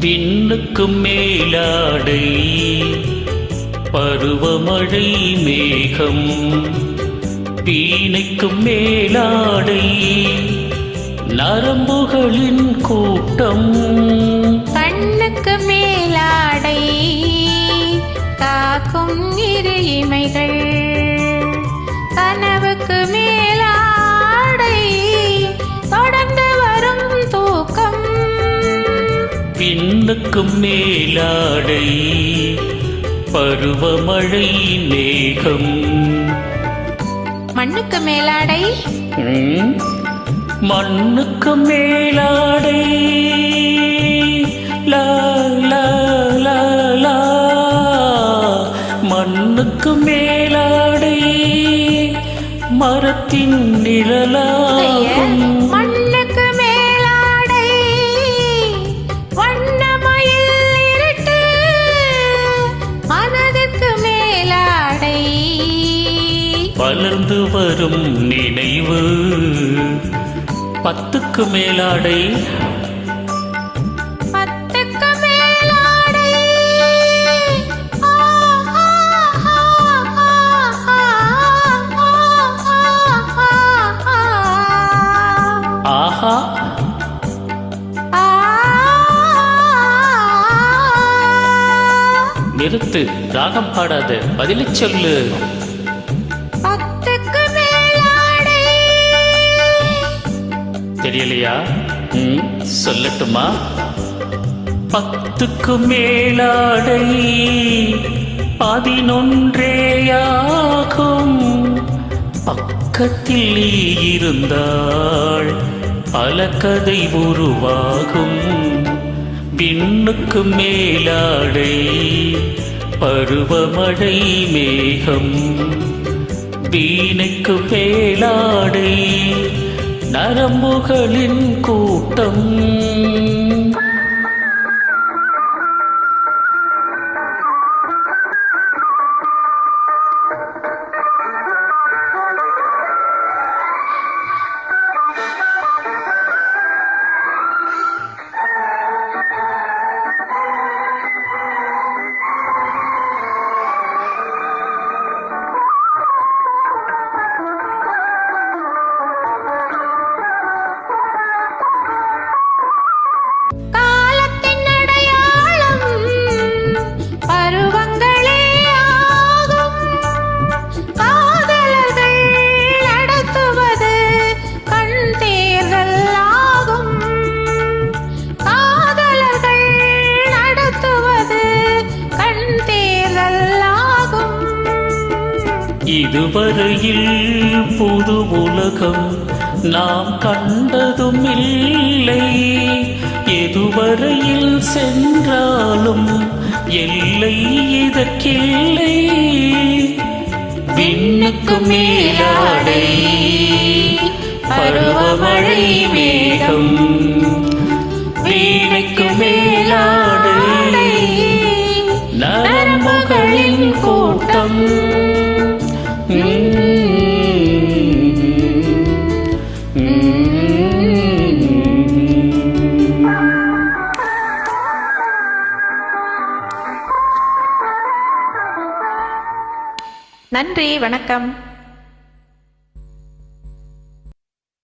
விண்ணுக்கும் மேலாடை பருவமழை மேகம் வீணைக்கும் மேலாடை நரம்புகளின் கூட்டம். கண்ணுக்கு மேலாடை காக்கும் இரு இமைகள் விண்ணுக்கும் மேலாடை பருவமழை மேகம். மண்ணுக்கு மேலாடை? மண்ணுக்கு மேலாடை. லா லா லா லா மண்ணுக்கு மேலாடை. மரத்தின் நிழலாகும். வளர்ந்து வரும் நினைவு பத்துக்கு மேலாடை ஆஹா நிறுத்து ராகம் பாடாத பதிலை சொல்லு தெரியலையா? ம், சொல்லட்டுமா? பத்துக்கு மேலாடை பதினொன்றேயாகும் பக்கத்தில் இருந்தாள் இருந்தால் பல கதை உருவாகும். விண்ணுக்கு மேலாடை பருவமழை மேகம் வீணைக்கு மேலாடை நரம்புகளின் கூட்டம். இதுவரையில் புது உலகம் நாம் கண்டதும் இல்லை எதுவரையில் சென்றாலும் எல்லை இதற்கில்லை. விண்ணுக்கு மேலாடை பருவமழை மேகம் நன்றி வணக்கம்.